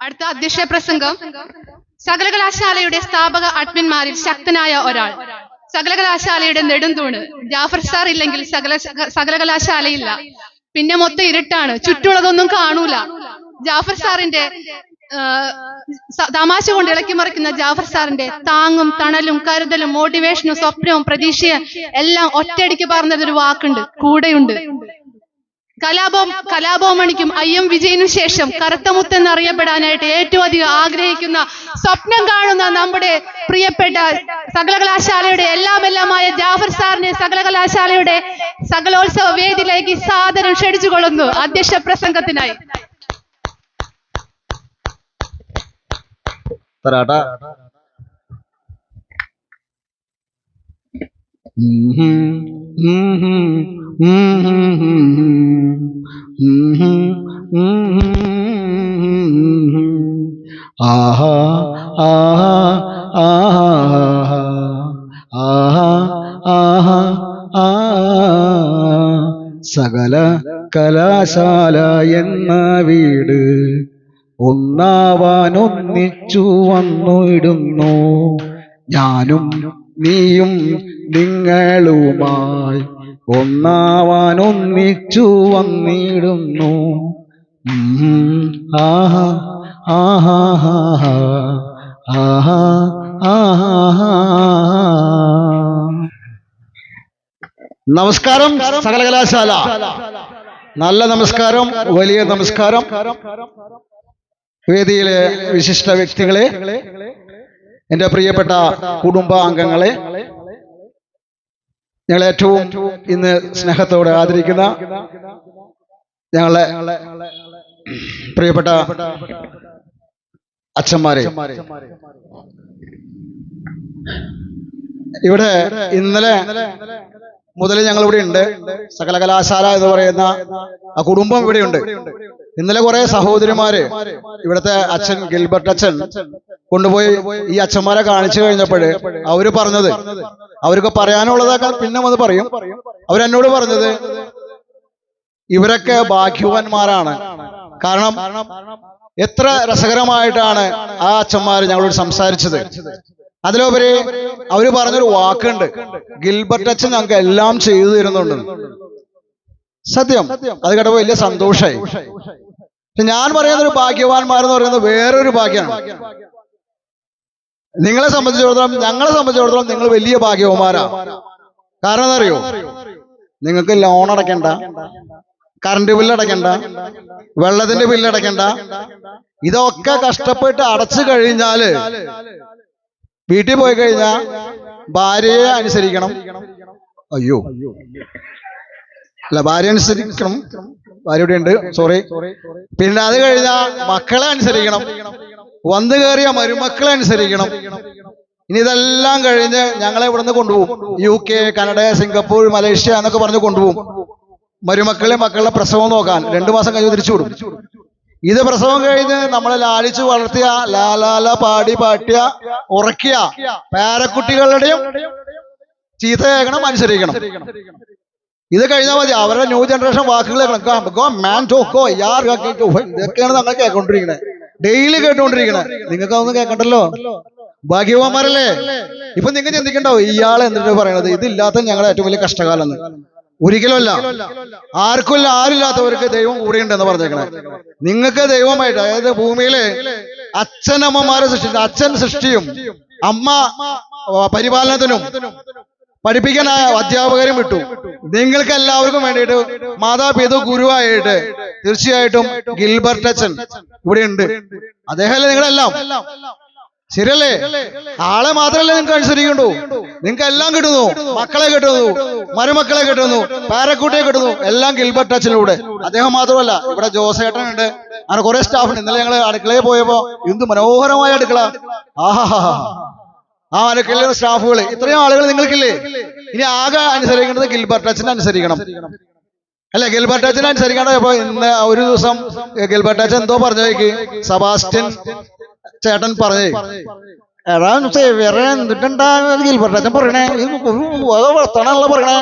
അടുത്ത അധ്യക്ഷ പ്രസംഗം സകലകലാശാലയുടെ സ്ഥാപക അഡ്മിന്മാരിൽ ശക്തനായ ഒരാൾ. സകലകലാശാലയുടെ നെടുന്തൂണ് ജാഫർ സാർ ഇല്ലെങ്കിൽ സകല സകലകലാശാലയില്ല. പിന്നെ മൊത്തം ഇരുട്ടാണ്. ചുറ്റുള്ളതൊന്നും കാണൂല. ജാഫർ സാറിന്റെ തമാശ കൊണ്ട് ഇളക്കി മറിക്കുന്ന ജാഫർ സാറിന്റെ താങ്ങും തണലും കരുതലും മോട്ടിവേഷനും സ്വപ്നവും പ്രതീക്ഷയും എല്ലാം ഒറ്റയടിക്ക് പറഞ്ഞതൊരു വാക്കുണ്ട്. കൂടെയുണ്ട്. കലാപം കലാഭവമണിക്കും ഐ എം വിജയനു ശേഷം കറുത്തമുത്ത് എന്നറിയപ്പെടാനായിട്ട് ഏറ്റവും അധികം ആഗ്രഹിക്കുന്ന സ്വപ്നം കാണുന്ന നമ്മുടെ പ്രിയപ്പെട്ട സകലകലാശാലയുടെ എല്ലാം എല്ലാമായ ജാഫർ സാറിനെ സകലകലാശാലയുടെ സകലോത്സവ വേദിയിലേക്ക് സാദരം ക്ഷണിച്ചുകൊള്ളുന്നു അധ്യക്ഷ പ്രസംഗത്തിനായി. തരാട്ട. ആഹാ സകല കലാശാല എന്ന വീട് ഒന്നാവാനൊന്നിച്ചു വന്നിടുന്നു. ഞാനും നീയും നിങ്ങളുമായി ഒന്നാവാൻ ഒന്നിച്ചു വന്നിടുന്നു ആഹാ ആഹാ ആഹാ നമസ്കാരം സകല കലാശാല നല്ല നമസ്കാരം വലിയ നമസ്കാരം. വേദിയിലെ വിശിഷ്ട വ്യക്തികളെ എന്റെ പ്രിയപ്പെട്ട കുടുംബാംഗങ്ങളെ ഞങ്ങൾ ഏറ്റവും ഇന്ന് സ്നേഹത്തോടെ ആദരിക്കുന്ന ഞങ്ങളെ പ്രിയപ്പെട്ട അച്ഛന്മാരെ. ഇവിടെ ഇന്നലെ മുതൽ ഞങ്ങൾ ഇവിടെ ഉണ്ട്. സകല കലാശാല എന്ന് പറയുന്ന ആ കുടുംബം ഇവിടെയുണ്ട്. ഇന്നലെ കുറെ സഹോദരിമാര് ഇവിടുത്തെ അച്ഛൻ ഗിൽബർട്ട് അച്ഛൻ കൊണ്ടുപോയി ഈ അച്ഛന്മാരെ കാണിച്ചു കഴിഞ്ഞപ്പോഴ് അവർ പറഞ്ഞത് അവർക്ക് പറയാനുള്ളതൊക്കെ പിന്നെ വന്ന് പറയും. അവരെന്നോട് പറഞ്ഞത് ഇവരൊക്കെ ഭാഗ്യവാന്മാരാണ്. കാരണം എത്ര രസകരമായിട്ടാണ് ആ അച്ഛന്മാർ ഞങ്ങളോട് സംസാരിച്ചത്. അതിലുപരി അവർ പറഞ്ഞൊരു വാക്കുണ്ട് ഗിൽബർട്ട് അച്ഛൻ ഞങ്ങൾക്ക് എല്ലാം ചെയ്തു തരുന്നുണ്ട്. സത്യം അത് കേട്ടപ്പോ വലിയ സന്തോഷായി. ഞാൻ പറയുന്ന ഒരു ഭാഗ്യവാന്മാരെന്ന് പറയുന്നത് വേറൊരു ഭാഗ്യമാണ്. നിങ്ങളെ സംബന്ധിച്ചിടത്തോളം ഞങ്ങളെ സംബന്ധിച്ചിടത്തോളം നിങ്ങൾ വലിയ ഭാഗ്യവന്മാരാ. കാരണം എന്തറിയോ നിങ്ങൾക്ക് ലോൺ അടയ്ക്കണ്ട കറണ്ട് ബില്ല് അടയ്ക്കണ്ട വെള്ളത്തിന്റെ ബില്ല് അടയ്ക്കണ്ട. ഇതൊക്കെ കഷ്ടപ്പെട്ട് അടച്ചു കഴിഞ്ഞാൽ വീട്ടിൽ പോയി കഴിഞ്ഞാ ഭാര്യയെ അനുസരിക്കണം. അയ്യോ. അല്ല ഭാര്യ അനുസരിക്കണം. ഭാര്യ ഉണ്ട്. സോറി പിന്നെ അത് കഴിഞ്ഞാ മക്കളെ അനുസരിക്കണം. വന്നു കയറിയ മരുമക്കളെ അനുസരിക്കണം ഇനി ഇതെല്ലാം കഴിഞ്ഞ് ഞങ്ങളെ ഇവിടുന്ന് കൊണ്ടുപോകും U K Canada Singapore Malaysia എന്നൊക്കെ പറഞ്ഞ് കൊണ്ടുപോകും മരുമക്കളെ മക്കളുടെ പ്രസവം നോക്കാൻ രണ്ടു മാസം കഴിഞ്ഞ് തിരിച്ചു വിടും ഇത് പ്രസവം കഴിഞ്ഞ് നമ്മളെ ലാലിച്ചു വളർത്തിയ ലാലാല പാടി പാട്ടിയ ഉറക്കിയ പേരക്കുട്ടികളുടെയും ചീത്തയേകണം അനുസരിക്കണം ഇത് കഴിഞ്ഞാൽ മതി അവരുടെ ന്യൂ ജനറേഷൻ വാക്കുകൾ ഗോ ഇതൊക്കെയാണ് നമ്മൾ കേൾക്കൊണ്ടിരിക്കണേ ഡെയിലി കേട്ടോണ്ടിരിക്കണേ. നിങ്ങൾക്ക് അതൊന്നും കേൾക്കണ്ടല്ലോ ഭാഗ്യവാന്മാരല്ലേ? ഇപ്പൊ നിങ്ങൾ ചിന്തിക്കണ്ടാവും ഇയാൾ എന്നിട്ട് പറയണത് ഇതില്ലാത്ത ഞങ്ങളുടെ ഏറ്റവും വലിയ കഷ്ടകാലം ഒരിക്കലുമല്ല. ആർക്കുമില്ല ആരില്ലാത്തവർക്ക് ദൈവം കൂടെയുണ്ടെന്ന് പറഞ്ഞേക്കണേ. നിങ്ങൾക്ക് ദൈവമായിട്ട് അതായത് ഭൂമിയിലെ അച്ഛനമ്മമാരെ സൃഷ്ടിച്ച അച്ഛൻ സൃഷ്ടിയും അമ്മ പരിപാലനത്തിനും പഠിപ്പിക്കാൻ അധ്യാപകരും വിട്ടു. നിങ്ങൾക്ക് എല്ലാവർക്കും വേണ്ടിയിട്ട് മാതാപിതാ ഗുരുവായിട്ട് തീർച്ചയായിട്ടും ഗിൽബർട്ട് അച്ഛൻ ഇവിടെ ഉണ്ട് അദ്ദേഹമല്ലേ നിങ്ങളെല്ലാം? ശരിയല്ലേ? ആളെ മാത്രമല്ലേ നിങ്ങൾക്ക് അനുസരിക്കണ്ടു. നിങ്ങൾക്ക് എല്ലാം കിട്ടുന്നു. മക്കളെ കിട്ടുന്നു. മരുമക്കളെ കിട്ടുന്നു. പാരക്കൂട്ടിയെ കിട്ടുന്നു. എല്ലാം ഗിൽബർട്ട് അച്ഛനിലൂടെ. അദ്ദേഹം മാത്രമല്ല ഇവിടെ ജോസേട്ടൻ ഉണ്ട് അങ്ങനെ കുറെ സ്റ്റാഫ് ഉണ്ട്. ഇന്നലെ ഞങ്ങൾ അടുക്കളയിൽ പോയപ്പോ എന്ത് മനോഹരമായ അടുക്കള. ആഹാ ആ അടുക്കളയിലെ സ്റ്റാഫുകൾ ഇത്രയും ആളുകൾ നിങ്ങൾക്കില്ലേ? ഇനി ആകെ അനുസരിക്കേണ്ടത് ഗിൽബർട്ട് അച്ഛനെ അനുസരിക്കണം. അല്ലെ ഗിൽബർട്ട് അച്ഛനെ അനുസരിക്കേണ്ട ഇപ്പൊ ഇന്ന് ഒരു ദിവസം ഗിൽബർട്ട് അച്ഛൻ എന്തോ നോക്കി സബാസ്റ്റ്യൻ ചേട്ടൻ പറഞ്ഞു. എടാ വേറെ എന്തിട്ടുണ്ടാ ഗിൽബർട്ട് അച്ഛൻ പറയണേ. വർത്താണല്ലോ പറയണേ?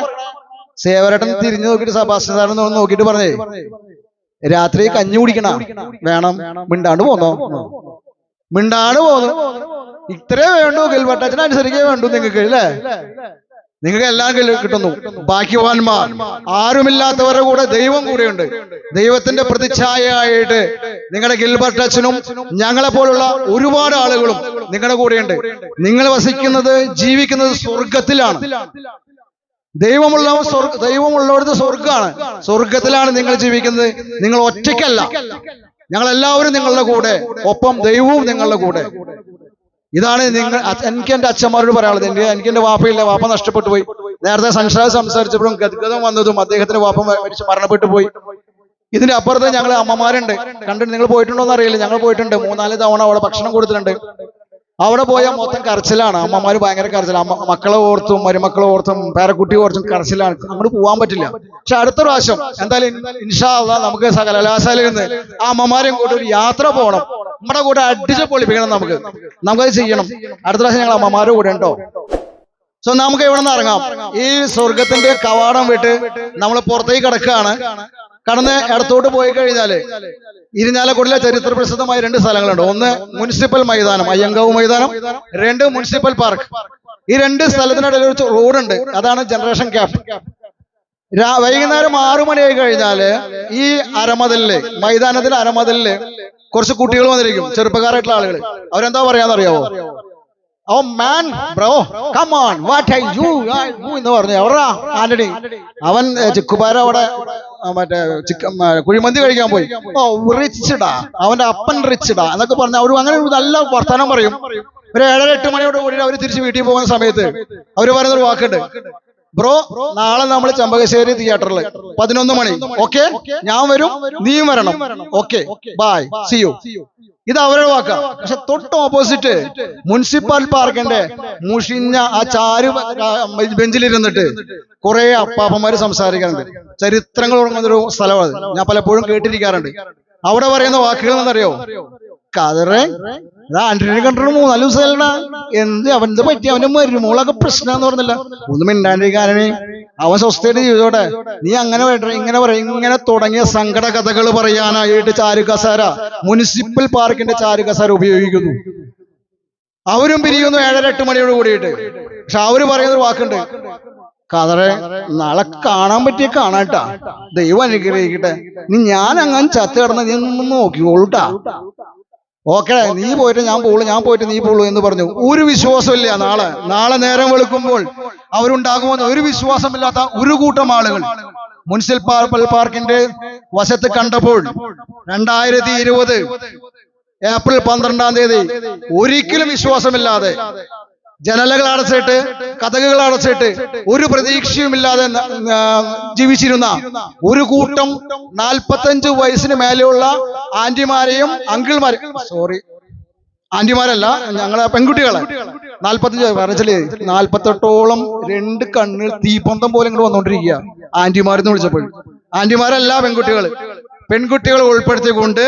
സേവരട്ടൻ തിരിഞ്ഞു നോക്കിയിട്ട് സബാസ്റ്റ്യൻ സാറിന് നോക്കിയിട്ട് പറഞ്ഞേ. രാത്രി കഞ്ഞി കുടിക്കണം? വേണം. മിണ്ടാണ്ട് പോന്നോ? മിണ്ടാണ്ട് പോന്നു? ഇത്രേ വേണ്ടു ഗിൽവട്ടത്തിന് അനുസരിക്കേ വേണ്ടു നിങ്ങൾക്ക് അല്ലേ? നിങ്ങൾക്ക് എല്ലാം കിട്ടുന്നു. ഭാഗ്യവാന്മാർ. ആരുമില്ലാത്തവരുടെ കൂടെ ദൈവം കൂടെയുണ്ട്. ദൈവത്തിന്റെ പ്രതിച്ഛായയായിട്ട് നിങ്ങളുടെ ഗിൽബർട്ട് അച്ഛനും ഞങ്ങളെ പോലുള്ള ഒരുപാട് ആളുകളും നിങ്ങളുടെ കൂടെയുണ്ട്. നിങ്ങൾ വസിക്കുന്നത് ജീവിക്കുന്നത് സ്വർഗത്തിലാണ് ദൈവമുള്ള ദൈവമുള്ളവർക്ക് സ്വർഗമാണ് സ്വർഗത്തിലാണ് നിങ്ങൾ ജീവിക്കുന്നത്. നിങ്ങൾ ഒറ്റയ്ക്കല്ല. ഞങ്ങൾ എല്ലാവരും നിങ്ങളുടെ കൂടെ. ഒപ്പം ദൈവവും നിങ്ങളുടെ കൂടെ. ഇതാണ് നിങ്ങൾ എനിക്ക് എന്റെ അച്ഛന്മാരോട് പറയാനുള്ളത്. എനിക്ക് എനിക്ക് എന്റെ വാപ്പയില്ല. വാപ്പ നഷ്ടപ്പെട്ടു പോയി. നേരത്തെ സംസാരം സംസാരിച്ചപ്പോഴും ഗദ്ഗതം വന്നതും അദ്ദേഹത്തിന്റെ വാപ്പ മരിച്ച് മരണപ്പെട്ടു പോയി. ഇതിന്റെ അപ്പുറത്ത് ഞങ്ങൾ അമ്മമാരുണ്ട്. കണ്ടിട്ട് നിങ്ങൾ പോയിട്ടുണ്ടോ എന്ന് അറിയില്ല. ഞങ്ങൾ പോയിട്ടുണ്ട്. മൂന്നാൽ തവണ അവളെ ഭക്ഷണം കൊടുത്തിട്ടുണ്ട്. അവിടെ പോയാൽ മൊത്തം കരച്ചിലാണ്. അമ്മമാര് ഭയങ്കര കരച്ചിലാണ്. മക്കളെ ഓർത്തും മരുമക്കളെ ഓർത്തും പേരക്കുട്ടി ഓർത്തും കരച്ചിലാണ്. അങ്ങോട്ട് പോകാൻ പറ്റില്ല. പക്ഷെ അടുത്ത പ്രാവശ്യം എന്തായാലും ഇൻഷാ അള്ളാ നമുക്ക് സകലകലാശാലയിൽ നിന്ന് ആ അമ്മമാരെയും കൂടെ ഒരു യാത്ര പോകണം. നമ്മുടെ കൂടെ അടിച്ച് പൊളിപ്പിക്കണം നമുക്ക്. നമുക്കത് ചെയ്യണം. അടുത്ത പ്രാവശ്യം ഞങ്ങൾ അമ്മമാരുടെ കൂടെ ഉണ്ടോ? സോ നമുക്ക് ഇവിടെ നിന്ന് ഇറങ്ങാം? ഈ സ്വർഗത്തിന്റെ കവാടം വിട്ട് നമ്മൾ പുറത്തേക്ക് കിടക്കുകയാണ്. കടന്ന് ഇടത്തോട്ട് പോയി കഴിഞ്ഞാൽ ഇരിഞ്ഞാലക്കുടിലെ ചരിത്ര പ്രസിദ്ധമായ രണ്ട് സ്ഥലങ്ങളുണ്ട്. ഒന്ന് മുനിസിപ്പൽ മൈതാനം അയ്യങ്കാവ് മൈതാനം. രണ്ട് മുനിസിപ്പൽ പാർക്ക്. ഈ രണ്ട് സ്ഥലത്തിനിടയിൽ ഒരു റോഡുണ്ട്. അതാണ് ജനറേഷൻ ക്യാപ് വൈകുന്നേരം ആറു മണിയായി കഴിഞ്ഞാൽ ഈ അരമതിൽ മൈതാനത്തിലെ അരമതിൽ കുറച്ച് കുട്ടികൾ വന്നിരിക്കും. ചെറുപ്പക്കാരായിട്ടുള്ള ആളുകൾ അവരെന്താ പറയാന്നറിയാവോ? ഓ man bro come on what you എന്ന് പറഞ്ഞു. ആന്റണി അവൻ ചിക്കുപാര അവിടെ മറ്റേ ചിക്കൻ കുഴിമന്തി കഴിക്കാൻ പോയി. ഓ റിച്ചിടാ അവന്റെ അപ്പൻ റിച്ചിടാ എന്നൊക്കെ പറഞ്ഞ അവർ അങ്ങനെ നല്ല വർത്തമാനം പറയും. ഒരു ഏഴര എട്ട് മണിയോട് കൂടി അവർ തിരിച്ച് വീട്ടിൽ പോകുന്ന സമയത്ത് അവർ പറയുന്ന ഒരു വാക്കുണ്ട്. ബ്രോ നാളെ നമ്മൾ ചമ്പകശ്ശേരി തിയേറ്ററിൽ പതിനൊന്ന് മണി. ഓക്കെ ഞാൻ വരും. നീയും വരണം. ഓക്കെ ബായ് സി യു ഇത് അവരുടെ വാക്ക. പക്ഷെ തൊട്ട് ഓപ്പോസിറ്റ് മുനിസിപ്പൽ പാർക്കിന്റെ മുഷിഞ്ഞ ആ ചാരു ബെഞ്ചിലിരുന്നിട്ട് കുറെ അപ്പാപ്പന്മാര് സംസാരിക്കാറുണ്ട്. ചരിത്രങ്ങൾ ഉറങ്ങുന്നൊരു സ്ഥലമാണ് ഞാൻ പലപ്പോഴും കേട്ടിരിക്കാറുണ്ട്. അവിടെ പറയുന്ന വാക്കുകൾ എന്നറിയോ കതറെ മൂന്നാൽ ദിവസമല്ലടാ എന്ത് അവൻ പറ്റി? അവന്റെ മരുമോളൊക്കെ പ്രശ്നം എന്ന് പറഞ്ഞില്ല. ഒന്നും മിണ്ടാണ്ടിരിക്കാനെ അവൻ സ്വസ്ഥയുടെ ജീവിതോടെ നീ അങ്ങനെ ഇങ്ങനെ പറയും ഇങ്ങനെ തുടങ്ങിയ സങ്കട കഥകൾ പറയാനായിട്ട് ചാരുകസാര മുനിസിപ്പൽ പാർക്കിന്റെ ചാരുകസാര ഉപയോഗിക്കുന്നു. അവരും പിരിയുന്നു ഏഴര എട്ട് മണിയോട് കൂടിയിട്ട്. പക്ഷെ അവർ പറയുന്നൊരു വാക്കുണ്ട്. കഥറെ നാളെ കാണാൻ പറ്റിയ കാണാട്ടാ. ദൈവം അനുഗ്രഹിക്കട്ടെ. നീ ഞാൻ അങ്ങനെ ചത്ത് കിടന്ന നീ നോക്കിക്കോളൂട്ടാ. ഓക്കെ നീ പോയിട്ട് ഞാൻ പോളൂ ഞാൻ പോയിട്ട് നീ പോളൂ എന്ന് പറഞ്ഞു. ഒരു വിശ്വാസമില്ല നാളെ. നാളെ നേരം വെളുക്കുമ്പോൾ അവരുണ്ടാകുമെന്ന് ഒരു വിശ്വാസമില്ലാത്ത ഒരു കൂട്ടം ആളുകൾ. മുനിസിപ്പൽ പാർക്കിന്റെ വശത്ത് കണ്ടപ്പോൾ രണ്ടായിരത്തി ഇരുപത് ഏപ്രിൽ പന്ത്രണ്ടാം തീയതി ഒരിക്കലും വിശ്വാസമില്ലാതെ ജനലകൾ അടച്ചിട്ട് കഥകുകൾ അടച്ചിട്ട് ഒരു പ്രതീക്ഷയുമില്ലാതെ ജീവിച്ചിരുന്ന ഒരു കൂട്ടം നാൽപ്പത്തഞ്ച് വയസ്സിന് മേലെയുള്ള ആന്റിമാരെയും അങ്കിൾമാരെയും സോറി ആന്റിമാരല്ല ഞങ്ങളെ പെൺകുട്ടികളെ. നാൽപ്പത്തഞ്ച് പറഞ്ഞാൽ നാൽപ്പത്തെട്ടോളം രണ്ട് കണ്ണിൽ തീപ്പന്തം പോലെ ഇങ്ങോട്ട് വന്നോണ്ടിരിക്കുക ആന്റിമാരെന്ന് വിളിച്ചപ്പോൾ ആന്റിമാരല്ല പെൺകുട്ടികൾ പെൺകുട്ടികളെ ഉൾപ്പെടുത്തിക്കൊണ്ട്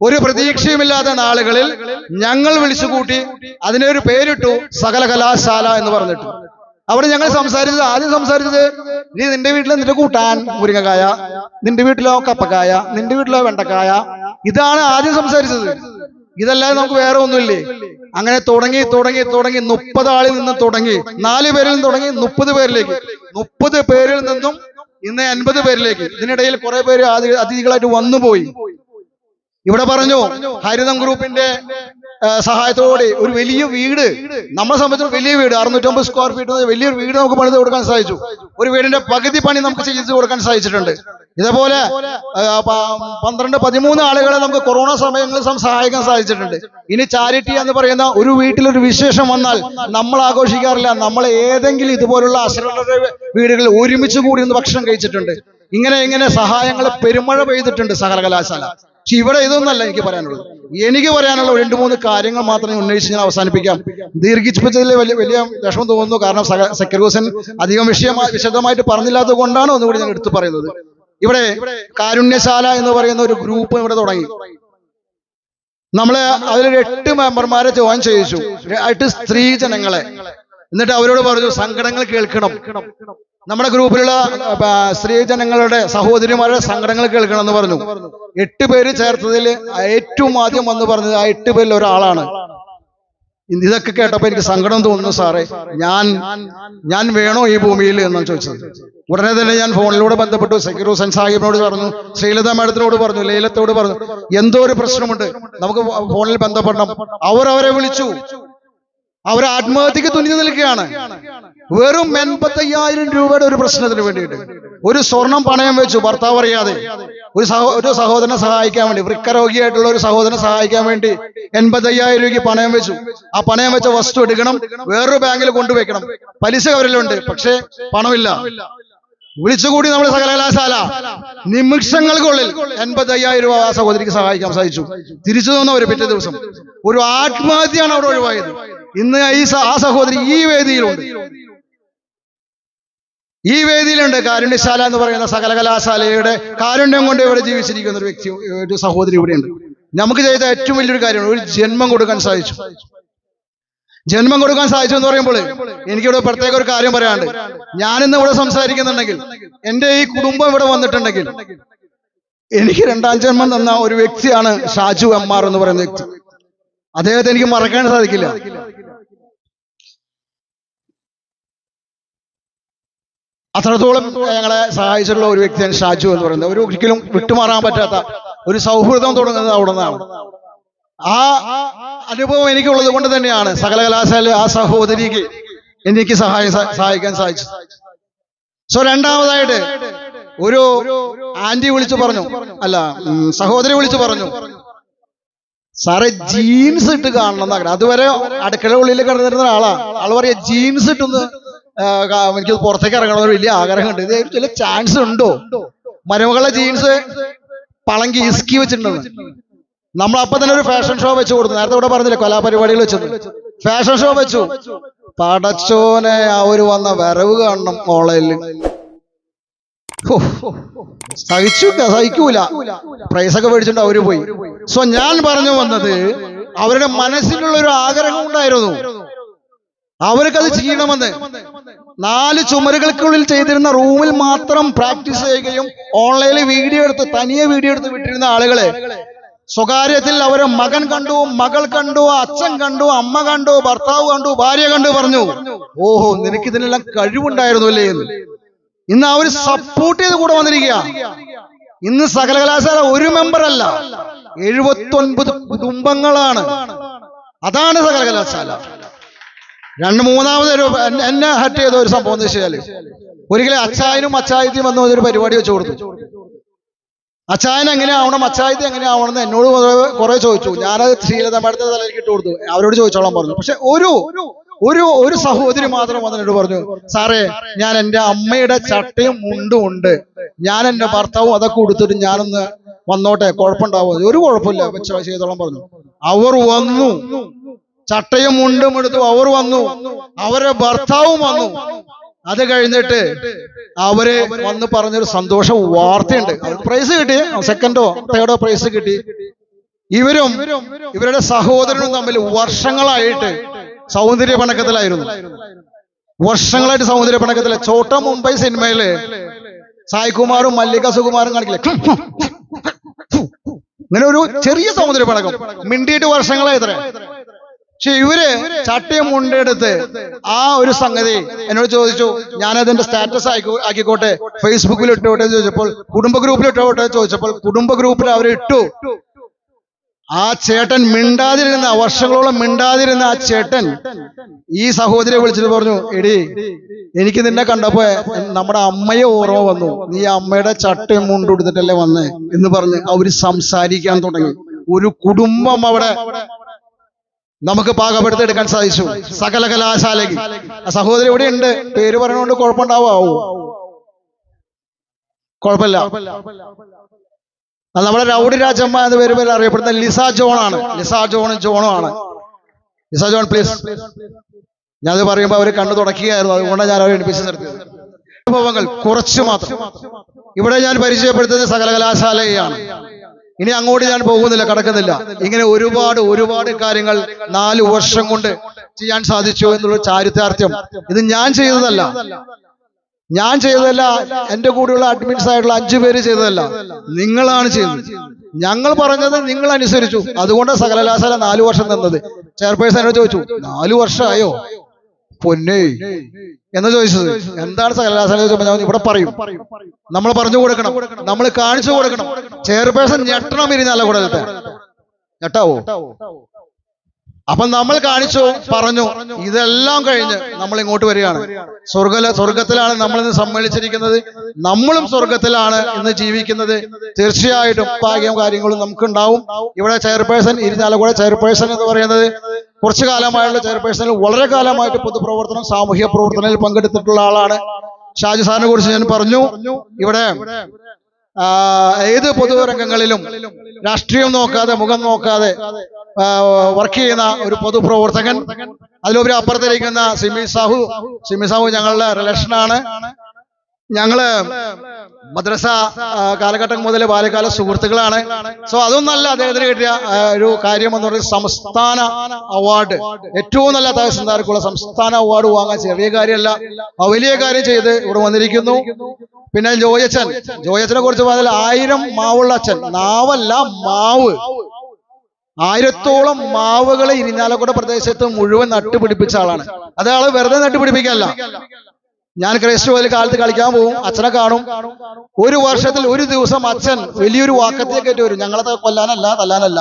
ഒരു പ്രതീക്ഷയുമില്ലാത്ത നാളുകളിൽ ഞങ്ങൾ വിളിച്ചുകൂട്ടി അതിനൊരു പേരിട്ടു സകല കലാശാല എന്ന് പറഞ്ഞിട്ട്. അവിടെ ഞങ്ങൾ സംസാരിച്ചത് ആദ്യം സംസാരിച്ചത് നീ നിന്റെ വീട്ടിലെ നിന്റെ കൂട്ടാൻ മുരിങ്ങക്കായ നിന്റെ വീട്ടിലോ കപ്പക്കായ നിന്റെ വീട്ടിലോ വെണ്ടക്കായ. ഇതാണ് ആദ്യം സംസാരിച്ചത്. ഇതല്ലാതെ നമുക്ക് വേറെ ഒന്നുമില്ലേ? അങ്ങനെ തുടങ്ങി തുടങ്ങി തുടങ്ങി മുപ്പത് ആളിൽ നിന്ന് തുടങ്ങി നാല് പേരിൽ നിന്ന് തുടങ്ങി മുപ്പത് പേരിലേക്ക്. മുപ്പത് പേരിൽ നിന്നും ഇന്ന് എൺപത് പേരിലേക്ക്. ഇതിനിടയിൽ കുറെ പേര് അതിഥികളായിട്ട് വന്നുപോയി. ഇവിടെ പറഞ്ഞു ഹരിതം ഗ്രൂപ്പിന്റെ സഹായത്തോടെ ഒരു വലിയ വീട്. നമ്മളെ സംബന്ധിച്ച് വലിയ വീട്. അറുന്നൂറ്റമ്പത് സ്ക്വയർ ഫീറ്റ് വലിയൊരു വീട് നമുക്ക് പണിത് കൊടുക്കാൻ സാധിച്ചു. ഒരു വീടിന്റെ പകുതി പണി നമുക്ക് ചെയ്തു കൊടുക്കാൻ സാധിച്ചിട്ടുണ്ട്. ഇതേപോലെ പന്ത്രണ്ട് പതിമൂന്ന് ആളുകളെ നമുക്ക് കൊറോണ സമയങ്ങളിൽ സഹായിക്കാൻ സാധിച്ചിട്ടുണ്ട്. ഇനി ചാരിറ്റി എന്ന് പറയുന്ന ഒരു വീട്ടിലൊരു വിശേഷം വന്നാൽ നമ്മൾ ആഘോഷിക്കാറില്ല. നമ്മൾ ഏതെങ്കിലും ഇതുപോലുള്ള അശ്രദ്ധ വീടുകളിൽ ഒരുമിച്ച് കൂടി ഇന്ന് ഭക്ഷണം കഴിച്ചിട്ടുണ്ട്. ഇങ്ങനെ ഇങ്ങനെ സഹായങ്ങൾ പെരുമഴ പെയ്തിട്ടുണ്ട് സകല കലാശാല പക്ഷെ ഇവിടെ ഇതൊന്നല്ല എനിക്ക് പറയാനുള്ളത്. എനിക്ക് പറയാനുള്ള രണ്ട് മൂന്ന് കാര്യങ്ങൾ മാത്രമേ ഉന്നയിച്ച് ഞാൻ അവസാനിപ്പിക്കാം. ദീർഘിപ്പിച്ചതിൽ വലിയ വലിയ വിഷമം തോന്നുന്നു. കാരണം സക- സക്കീർ ഹുസൻ അധികം വിഷയമായി വിശദമായിട്ട് പറഞ്ഞില്ലാത്തത് കൊണ്ടാണ് ഒന്നുകൂടി ഞാൻ എടുത്തു പറയുന്നത്. ഇവിടെ കാരുണ്യശാല എന്ന് പറയുന്ന ഒരു ഗ്രൂപ്പ് ഇവിടെ തുടങ്ങി. നമ്മൾ അതിലൊരു എട്ട് മെമ്പർമാരെ ജോയിൻ ചെയ്യിച്ചു. എട്ട് സ്ത്രീ ജനങ്ങളെ. എന്നിട്ട് അവരോട് പറഞ്ഞു സങ്കടങ്ങൾ കേൾക്കണം. നമ്മുടെ ഗ്രൂപ്പിലുള്ള സ്ത്രീ സ്ത്രീജനങ്ങളുടെ സഹോദരിമാരുടെ സങ്കടങ്ങൾ കേൾക്കണം എന്ന് പറഞ്ഞു. എട്ട് പേര് ചേർത്തതിൽ ഏറ്റവും ആദ്യം വന്ന് പറഞ്ഞത് ആ എട്ട് പേരിൽ ഒരാളാണ്. ഇതൊക്കെ കേട്ടപ്പോ എനിക്ക് സങ്കടം തോന്നുന്നു സാറേ. ഞാൻ ഞാൻ വേണോ ഈ ഭൂമിയിൽ എന്നാണ് ചോദിച്ചത്. ഉടനെ തന്നെ ഞാൻ ഫോണിലൂടെ ബന്ധപ്പെട്ടു. സക്കീർ ഹുസൈൻ സാഹിബിനോട് പറഞ്ഞു ശ്രീലത മാഡത്തിനോട് പറഞ്ഞു ലൈലത്തോട് പറഞ്ഞു. എന്തോ ഒരു പ്രശ്നമുണ്ട്. നമുക്ക് ഫോണിൽ ബന്ധപ്പെടണം. അവർ അവരെ വിളിച്ചു. അവർ ആത്മഹത്യക്ക് തുനിഞ്ഞു നിൽക്കുകയാണ്. വെറും എൺപത്തയ്യായിരം രൂപയുടെ ഒരു പ്രശ്നത്തിന് വേണ്ടിയിട്ട്. ഒരു സ്വർണം പണയം വെച്ചു ഭർത്താവ് അറിയാതെ. ഒരു സഹോ ഒരു സഹോദരനെ സഹായിക്കാൻ വേണ്ടി വൃക്കരോഗിയായിട്ടുള്ള ഒരു സഹോദരനെ സഹായിക്കാൻ വേണ്ടി എൺപത്തയ്യായിരം രൂപയ്ക്ക് പണയം വെച്ചു. ആ പണയം വെച്ച വസ്തു എടുക്കണം വേറൊരു ബാങ്കിൽ കൊണ്ടുവയ്ക്കണം. പലിശ അവരിലുണ്ട് പക്ഷേ പണമില്ല. വിളിച്ചുകൂടി നമ്മുടെ സകലകലാശാല. നിമിഷങ്ങൾക്കുള്ളിൽ എൺപത്തി അയ്യായിരം രൂപ ആ സഹോദരിക്ക് സഹായിക്കാൻ സാധിച്ചു. തിരിച്ചു തന്ന ഒരു പിറ്റേ ദിവസം. ഒരു ആത്മഹത്യയാണ് അവിടെ ഒഴിവായത്. ഇന്ന് ഈ ആ സഹോദരി ഈ വേദിയിലുണ്ട്. ഈ വേദിയിലുണ്ട്. കാരുണ്യശാല എന്ന് പറയുന്ന സകല കലാശാലയുടെ കാരുണ്യം കൊണ്ട് ഇവിടെ ജീവിച്ചിരിക്കുന്ന ഒരു വ്യക്തി ഒരു സഹോദരി ഇവിടെയുണ്ട്. നമുക്ക് ചെയ്ത ഏറ്റവും വലിയൊരു കാര്യമാണ് ഒരു ജന്മം കൊടുക്കാൻ സാധിച്ചു. ജന്മം കൊടുക്കാൻ സാധിച്ചു എന്ന് പറയുമ്പോൾ എനിക്കിവിടെ പ്രത്യേക ഒരു കാര്യം പറയാണ്ട് ഞാനിന്ന് ഇവിടെ സംസാരിക്കുന്നുണ്ടെങ്കിൽ എന്റെ ഈ കുടുംബം ഇവിടെ വന്നിട്ടുണ്ടെങ്കിൽ എനിക്ക് രണ്ടാം ജന്മം തന്ന ഒരു വ്യക്തിയാണ് ഷാജു എം ആർ എന്ന് പറയുന്ന വ്യക്തി. അദ്ദേഹത്തെ എനിക്ക് മറക്കാൻ സാധിക്കില്ല. അത്രത്തോളം ഞങ്ങളെ സഹായിച്ചിട്ടുള്ള ഒരു വ്യക്തിയാണ് ഷാജു എന്ന് പറയുന്നത്. ഒരു ഒരിക്കലും വിട്ടുമാറാൻ പറ്റാത്ത ഒരു സൗഹൃദം തുടങ്ങുന്നത് അവിടെ നിന്നാണ് ആ അനുഭവം എനിക്കുള്ളത് കൊണ്ട് തന്നെയാണ് സകല കലാശാല ആ സഹോദരിക്ക് എനിക്ക് സഹായം സഹായിക്കാൻ സാധിച്ചു സോ രണ്ടാമതായിട്ട് ഒരു ആന്റി വിളിച്ചു പറഞ്ഞു. അല്ല സഹോദരി വിളിച്ചു പറഞ്ഞു. സാറേ ജീൻസ് ഇട്ട് കാണണം എന്നാണ് അതുവരെ അടുക്കള ഉള്ളിൽ കിടന്നിരുന്ന ആളാ ആൾ പറയാ ജീൻസ് ഇട്ടൊന്ന് എനിക്ക് പുറത്തേക്ക് ഇറങ്ങണം ഒരു വലിയ ആഗ്രഹമുണ്ട്. ഇത് ചില ചാൻസ് ഉണ്ടോ? മരുമകളെ ജീൻസ് പളങ്കി ഇസ്കി വെച്ചിട്ടുണ്ട് നമ്മൾ അപ്പൊ തന്നെ ഒരു ഫാഷൻ ഷോ വെച്ചു കൊടുത്തു. നേരത്തെ ഇവിടെ പറഞ്ഞില്ലേ കലാപരിപാടികൾ വെച്ചത് ഫാഷൻ ഷോ വെച്ചു. പടച്ചോനെ അവർ വന്ന വരവ് കാണണം ഓളയിൽ സഹിച്ചു സഹിക്കൂല. പ്രൈസൊക്കെ മേടിച്ചിട്ട് അവർ പോയി. സോ ഞാൻ പറഞ്ഞു വന്നത് അവരുടെ മനസ്സിലുള്ള ഒരു ആഗ്രഹം ഉണ്ടായിരുന്നു. അവർക്കത് ചെയ്യണമെന്ന്. നാല് ചുമരുകൾക്കുള്ളിൽ ചെയ്തിരുന്ന റൂമിൽ മാത്രം പ്രാക്ടീസ് ചെയ്യുകയും ഓൺലൈനിൽ വീഡിയോ എടുത്ത് തനിയെ വീഡിയോ എടുത്ത് വിട്ടിരുന്ന ആളുകളെ സ്വകാര്യത്തിൽ അവരെ മകൻ കണ്ടു മകൾ കണ്ടു അച്ഛൻ കണ്ടു അമ്മ കണ്ടു ഭർത്താവ് കണ്ടു ഭാര്യ കണ്ടു പറഞ്ഞു. ഓഹോ നിനക്ക് ഇതിനെല്ലാം കഴിവുണ്ടായിരുന്നു അല്ലേ എന്ന്. ഇന്ന് അവർ സപ്പോർട്ട് ചെയ്ത് കൂടെ വന്നിരിക്കുക ഇന്ന് സകല കലാശാല ഒരു മെമ്പർ അല്ല. എഴുപത്തി ഒൻപത് കുടുംബങ്ങളാണ്. അതാണ് സകലകലാശാല. രണ്ട് മൂന്നാമത് ഒരു എന്നെ- ഹട്ട് ചെയ്ത ഒരു സംഭവം എന്ന് വെച്ചാൽ ഒരിക്കലും അച്ചായനും അച്ചായത്തിയും വന്ന ഒരു പരിപാടി വെച്ച് കൊടുത്തു. അച്ചായൻ എങ്ങനെ ആവണം അച്ചായത്തി എങ്ങനെ ആവണം എന്ന് എന്നോട് കുറെ- കുറെ ചോദിച്ചു. ഞാനത് ശ്രീലത മേഡത്തെ തലയിലേക്ക് ഇട്ട് കൊടുത്തു. അവരോട് ചോദിച്ചോളാൻ പറഞ്ഞു. പക്ഷെ ഒരു ഒരു ഒരു സഹോദരി മാത്രം വന്നിട്ട് പറഞ്ഞു സാറേ ഞാൻ എന്റെ അമ്മയുടെ ചട്ടയും മുണ്ടും ഉണ്ട്. ഞാൻ എന്റെ ഭർത്താവും അതൊക്കെ കൊടുത്തിട്ട് ഞാനൊന്ന് വന്നോട്ടെ കുഴപ്പമുണ്ടാവും? ഒരു കുഴപ്പമില്ല ചെയ്തോളം പറഞ്ഞു. അവർ വന്നു. ചട്ടയും മുണ്ടും എടുത്തു അവർ വന്നു. അവരെ ഭർത്താവും വന്നു. അത് കഴിഞ്ഞിട്ട് അവർ വന്ന് പറഞ്ഞൊരു സന്തോഷ വാർത്തയുണ്ട്. അവർക്ക് പ്രൈസ് കിട്ടി സെക്കൻഡോ തേർഡോ പ്രൈസ് കിട്ടി. ഇവരും ഇവരുടെ സഹോദരനും തമ്മിൽ വർഷങ്ങളായിട്ട് സൗന്ദര്യ പണക്കത്തിലായിരുന്നു. വർഷങ്ങളായിട്ട് സൗന്ദര്യ പണക്കത്തിൽ. ചോട്ട മുംബൈ സിനിമയിൽ സായികുമാറും മല്ലിക സുകുമാറും കാണിക്കില്ല? ഇങ്ങനെ ഒരു ചെറിയ സൗന്ദര്യ പണക്കം. മിണ്ടിയിട്ട് വർഷങ്ങളായി ഇത്ര പക്ഷെ ഇവർ ചട്ടയും മുണ്ടെടുത്ത് ആ ഒരു സംഗതി എന്നോട് ചോദിച്ചു. ഞാൻ ഞാനതിന്റെ സ്റ്റാറ്റസ് ആക്കി ആക്കിക്കോട്ടെ. ഫേസ്ബുക്കിൽ ഇട്ടോട്ടെ ചോദിച്ചപ്പോൾ കുടുംബ ഗ്രൂപ്പിൽ ഇട്ടോട്ടെ ചോദിച്ചപ്പോൾ കുടുംബ ഗ്രൂപ്പിൽ അവർ ഇട്ടു. ആ ചേട്ടൻ മിണ്ടാതിരുന്ന വർഷങ്ങളോളം മിണ്ടാതിരുന്ന ആ ചേട്ടൻ ഈ സഹോദരിയെ വിളിച്ചിട്ട് പറഞ്ഞു എടി എനിക്ക് നിന്നെ കണ്ടപ്പോ നമ്മുടെ അമ്മയെ ഓർമ്മ വന്നു. നീ അമ്മയുടെ ചട്ടയും മുണ്ടെടുത്തിട്ടല്ലേ വന്നേ? എന്ന് പറഞ്ഞ് അവർ സംസാരിക്കാൻ തുടങ്ങി. ഒരു കുടുംബം അവിടെ നമുക്ക് പാകപ്പെടുത്തെടുക്കാൻ സാധിച്ചു. സകല കലാശാലയ്ക്ക്. ആ സഹോദരി ഇവിടെ ഉണ്ട്. പേര് പറഞ്ഞുകൊണ്ട് കുഴപ്പമുണ്ടാവോ കുഴപ്പമില്ല. അത് നമ്മുടെ റൗഡി രാജമ്മ എന്ന് പേര് പേര് അറിയപ്പെടുന്ന ലിസ ജോൺ ആണ്. ലിസ ജോൺ ജോണും ആണ്. ലിസ ജോൺ പ്ലീസ് ഞാനത് പറയുമ്പോൾ അവർ കണ്ടു തുടക്കുകയായിരുന്നു. അതുകൊണ്ടാണ് ഞാൻ അവരെ എണിപ്പിച്ച് നിർത്തിയത്. അനുഭവങ്ങൾ കുറച്ചു മാത്രം. ഇവിടെ ഞാൻ പരിചയപ്പെടുത്തുന്നത് സകല കലാശാലയാണ് ഇനി അങ്ങോട്ട് ഞാൻ പോകുന്നില്ല കടക്കുന്നില്ല. ഇങ്ങനെ ഒരുപാട് ഒരുപാട് കാര്യങ്ങൾ നാല് വർഷം കൊണ്ട് ചെയ്യാൻ സാധിച്ചു എന്നുള്ള ചാരിതാർത്ഥ്യം ഇത് ഞാൻ ചെയ്തതല്ല. ഞാൻ ചെയ്തതല്ല എന്റെ കൂടെയുള്ള അഡ്മിൻസ് ആയിട്ടുള്ള അഞ്ചു പേര് ചെയ്തതല്ല. നിങ്ങളാണ് ചെയ്തത്. ഞങ്ങൾ പറഞ്ഞത് നിങ്ങൾ അനുസരിച്ചു. അതുകൊണ്ട് സകലകലാശാല നാലു വർഷം നിന്നത് ചെയർപേഴ്സണോട് ചോദിച്ചു നാലു വർഷമായോ? പൊന്നേ. എന്ന് ചോദിച്ചത്? എന്താണ് സകലകലാശാല ചോദിച്ചപ്പോൾ ഞാൻ ഇവിടെ പറയും. നമ്മൾ പറഞ്ഞു കൊടുക്കണം. നമ്മൾ കാണിച്ചു കൊടുക്കണം. ചെയർപേഴ്സൺ ഞെട്ടണം ഇരുന്നാലോ കൂടെ ഞെട്ടാവോ? അപ്പൊ നമ്മൾ കാണിച്ചു പറഞ്ഞു ഇതെല്ലാം കഴിഞ്ഞ് നമ്മൾ ഇങ്ങോട്ട് വരികയാണ്. സ്വർഗ സ്വർഗത്തിലാണ് നമ്മൾ ഇന്ന് സമ്മേളിച്ചിരിക്കുന്നത്. നമ്മളും സ്വർഗത്തിലാണ് ഇന്ന് ജീവിക്കുന്നത്. തീർച്ചയായിട്ടും ഭാഗ്യം കാര്യങ്ങളും നമുക്ക് ഉണ്ടാവും ഇവിടെ ചെയർപേഴ്സൺ ഇരിഞ്ഞാലക്കുട ചെയർപേഴ്സൺ എന്ന് പറയുന്നത് കുറച്ചു കാലമായുള്ള ചെയർപേഴ്സണിൽ വളരെ കാലമായിട്ട് പൊതുപ്രവർത്തനം സാമൂഹ്യ പ്രവർത്തനത്തിൽ പങ്കെടുത്തിട്ടുള്ള ആളാണ്. ഷാജി സാറിനെ കുറിച്ച് ഞാൻ പറഞ്ഞു. ഇവിടെ ഏത് പൊതുരംഗങ്ങളിലും രാഷ്ട്രീയം നോക്കാതെ മുഖം നോക്കാതെ വർക്ക് ചെയ്യുന്ന ഒരു പൊതുപ്രവർത്തകൻ. അതിലുപരി അപ്പുറത്തിരിക്കുന്ന സിമി സാഹു. സിമി സാഹു ഞങ്ങളുടെ റിലേഷനാണ് ഞങ്ങൾ മദ്രസ കാലഘട്ടം മുതൽ ബാല്യകാല സുഹൃത്തുക്കളാണ്. സോ അതൊന്നല്ല അദ്ദേഹത്തിന് കിട്ടിയ ഒരു കാര്യം എന്ന് പറയുന്നത് സംസ്ഥാന അവാർഡ്. ഏറ്റവും നല്ല തഹസിൽദാർക്കുള്ള സംസ്ഥാന അവാർഡ് വാങ്ങാൻ ചെറിയ കാര്യമല്ല. വലിയ കാര്യം ചെയ്ത് ഇവിടെ വന്നിരിക്കുന്നു. പിന്നെ ജോയച്ചൻ. ജോയച്ചനെ കുറിച്ച് പറഞ്ഞാൽ ആയിരം മാവുള്ള അച്ഛൻ. നാവല്ല മാവ്. ആയിരത്തോളം മാവുകളെ ഇരിഞ്ഞാലക്കുട പ്രദേശത്ത് മുഴുവൻ നട്ടുപിടിപ്പിച്ച ആളാണ്. അത് ആൾ വെറുതെ നട്ടുപിടിപ്പിക്കല്ല ഞാൻ പോലും കാലത്ത് കളിക്കാൻ പോകും അച്ഛനെ കാണും. ഒരു വർഷത്തിൽ ഒരു ദിവസം അച്ഛൻ വലിയൊരു വാക്കത്തേക്കേറ്റ് വരും. ഞങ്ങളെ കൊല്ലാനല്ല തല്ലാനല്ല.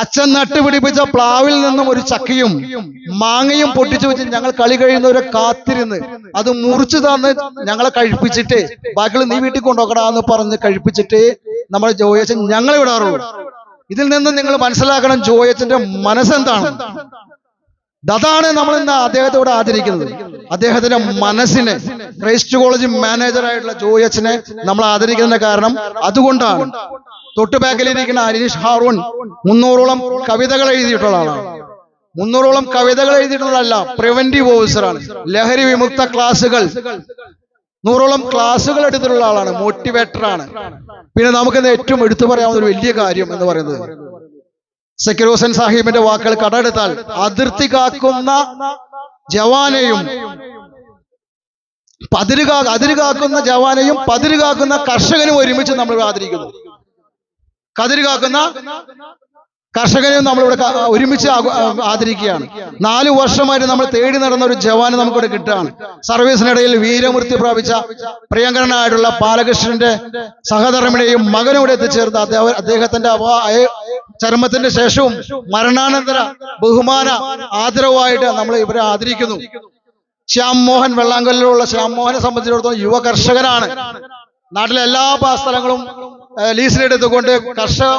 അച്ഛൻ നട്ടുപിടിപ്പിച്ച പ്ലാവിൽ നിന്നും ഒരു ചക്കയും മാങ്ങയും പൊട്ടിച്ചു വെച്ച് ഞങ്ങൾ കളി കഴിയുന്നവരെ കാത്തിരുന്ന് അത് മുറിച്ചു തന്ന് ഞങ്ങളെ കഴിപ്പിച്ചിട്ട് ബാക്കിയുള്ള നീ വീട്ടിൽ കൊണ്ടുപോക്കടാന്ന് പറഞ്ഞ് കഴിപ്പിച്ചിട്ട് നമ്മുടെ ജോയച്ചൻ ഞങ്ങളെ വിടാറുള്ളൂ. ഇതിൽ നിന്ന് നിങ്ങൾ മനസ്സിലാക്കണം ജോയച്ചന്റെ മനസ്സെന്താണ്. അതാണ് നമ്മൾ ഇന്ന് അദ്ദേഹത്തോട് ആദരിക്കുന്നത്. അദ്ദേഹത്തിന്റെ മനസ്സിനെ ക്രൈസ്റ്റ് കോളേജ് മാനേജറായിട്ടുള്ള ജോയച്ചനെ നമ്മൾ ആദരിക്കുന്നതിന്റെ കാരണം അതുകൊണ്ടാണ്. തൊട്ടു ബാക്കിലിരിക്കുന്ന അനീഷ് ഹാറൂൺ മുന്നൂറോളം കവിതകൾ എഴുതിയിട്ടുള്ള ആളാണ്. മുന്നൂറോളം കവിതകൾ എഴുതിയിട്ടുള്ളതല്ല പ്രിവന്റീവ് ഓഫീസറാണ് ലഹരി വിമുക്ത ക്ലാസുകൾ നൂറോളം ക്ലാസുകൾ എടുത്തിട്ടുള്ള ആളാണ് മോട്ടിവേറ്ററാണ് പിന്നെ നമുക്കിന്ന് ഏറ്റവും എടുത്തു പറയാവുന്ന ഒരു വലിയ കാര്യം എന്ന് പറയുന്നത് സക്കീർ ഹുസൈൻ സാഹിബിന്റെ വാക്കുകൾ കടമെടുത്താൽ അതിർത്തി കാക്കുന്ന ജവാനെയും പതിരുകാ അതിര് കാക്കുന്ന ജവാനെയും പതിരുകാക്കുന്ന കർഷകനും ഒരുമിച്ച് നമ്മൾ ആദരിക്കുന്നു. കതിര് കാക്കുന്ന കർഷകനെയും നമ്മളിവിടെ ഒരുമിച്ച് ആദരിക്കുകയാണ്. നാലു വർഷമായിട്ട് നമ്മൾ തേടി നടന്ന ഒരു ജവാന് നമുക്കിവിടെ കിട്ടുകയാണ്. സർവീസിനിടയിൽ വീരമൃത്യു പ്രാപിച്ച പ്രിയങ്കരനായിട്ടുള്ള ബാലകൃഷ്ണന്റെ സഹധർമ്മിണിയും മകനും ഇവിടെ എത്തിച്ചേർത്ത് അദ്ദേഹം അദ്ദേഹത്തിന്റെ ചർമ്മത്തിന്റെ ശേഷവും മരണാനന്തര ബഹുമാന ആദരവായിട്ട് നമ്മൾ ഇവരെ ആദരിക്കുന്നു. ശ്യാം മോഹൻ വെള്ളാങ്കല്ലിലുള്ള ശ്യാം മോഹനെ സംബന്ധിച്ചിടത്തോളം യുവ കർഷകനാണ് നാട്ടിലെ എല്ലാ സ്ഥലങ്ങളും ലീസിലെടുത്തുകൊണ്ട് കർഷക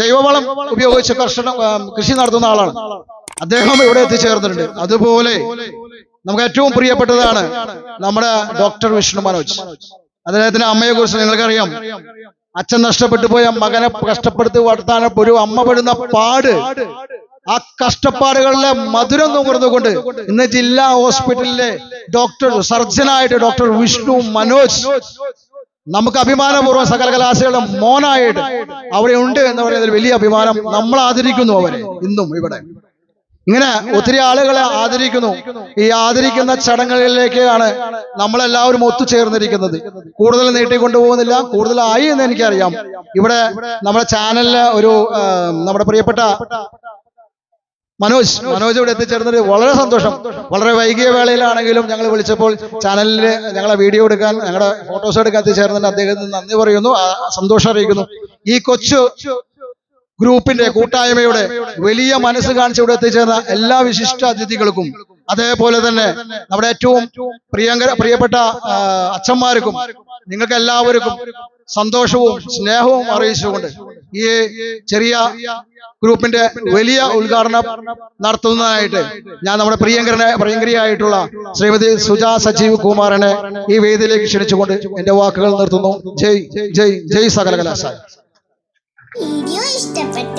ജൈവവളം ഉപയോഗിച്ച് കർഷക കൃഷി നടത്തുന്ന ആളാണ്. അദ്ദേഹം ഇവിടെ എത്തിച്ചേർന്നിട്ടുണ്ട്. അതുപോലെ നമുക്ക് ഏറ്റവും പ്രിയപ്പെട്ടതാണ് നമ്മുടെ ഡോക്ടർ വിഷ്ണു മനോജ്. അദ്ദേഹത്തിന്റെ അമ്മയെ കുറിച്ച് നിങ്ങൾക്കറിയാം. അച്ഛൻ നഷ്ടപ്പെട്ടു പോയ മകനെ കഷ്ടപ്പെടുത്തി വളർത്താൻ ഒരു അമ്മ പെടുന്ന പാട് ആ കഷ്ടപ്പാടുകളിലെ മധുരം നുകർന്നുകൊണ്ട് ഇന്ന് ജില്ലാ ഹോസ്പിറ്റലിലെ ഡോക്ടർ സർജനായിട്ട് ഡോക്ടർ വിഷ്ണു മനോജ് നമുക്ക് അഭിമാനപൂർവം സകല കലാശകളുടെ മോനായിട്ട് അവിടെ ഉണ്ട് എന്ന് പറയുന്നത് വലിയ അഭിമാനം നമ്മൾ ആദരിക്കുന്നു അവരെ ഇന്നും ഇവിടെ. ഇങ്ങനെ ഒത്തിരി ആളുകളെ ആദരിക്കുന്നു. ഈ ആദരിക്കുന്ന ചടങ്ങുകളിലേക്കാണ് നമ്മളെല്ലാവരും ഒത്തുചേർന്നിരിക്കുന്നത്. കൂടുതൽ നീട്ടിക്കൊണ്ടുപോകുന്നില്ല കൂടുതലായി എന്ന് എനിക്കറിയാം. ഇവിടെ നമ്മുടെ ചാനലിലെ ഒരു നമ്മുടെ പ്രിയപ്പെട്ട മനോജ് മനോജ്. ഇവിടെ എത്തിച്ചേർന്നത് വളരെ സന്തോഷം. വളരെ വൈകിയ വേളയിലാണെങ്കിലും ഞങ്ങൾ വിളിച്ചപ്പോൾ ചാനലിൽ ഞങ്ങളെ വീഡിയോ എടുക്കാൻ ഞങ്ങളുടെ ഫോട്ടോസ് എടുക്കാൻ എത്തിച്ചേർന്നതിന് അദ്ദേഹത്തിന് നന്ദി പറയുന്നു. സന്തോഷം അറിയിക്കുന്നു. ഈ കൊച്ചു ഗ്രൂപ്പിന്റെ കൂട്ടായ്മയുടെ വലിയ മനസ്സ് കാണിച്ച് ഇവിടെ എത്തിച്ചേർന്ന എല്ലാ വിശിഷ്ട അതിഥികൾക്കും അതേപോലെ തന്നെ നമ്മുടെ ഏറ്റവും പ്രിയങ്കര പ്രിയപ്പെട്ട അച്ഛന്മാർക്കും നിങ്ങൾക്ക് എല്ലാവർക്കും സന്തോഷവും സ്നേഹവും അറിയിച്ചുകൊണ്ട് ഈ ചെറിയ ഗ്രൂപ്പിന്റെ വലിയ ഉദ്ഘാടനം നടത്തുന്നതിനായിട്ട് ഞാൻ നമ്മുടെ പ്രിയങ്കരനെ പ്രിയങ്കരിയായിട്ടുള്ള ശ്രീമതി സുജാ സജീവ് കുമാറിനെ ഈ വേദിയിലേക്ക് ക്ഷണിച്ചുകൊണ്ട് എന്റെ വാക്കുകൾ നിർത്തുന്നു. ജയ് ജയ് ജയ് സകല കലാശാല വീഡിയോ ഇഷ്ടപ്പെട്ടെങ്കിൽ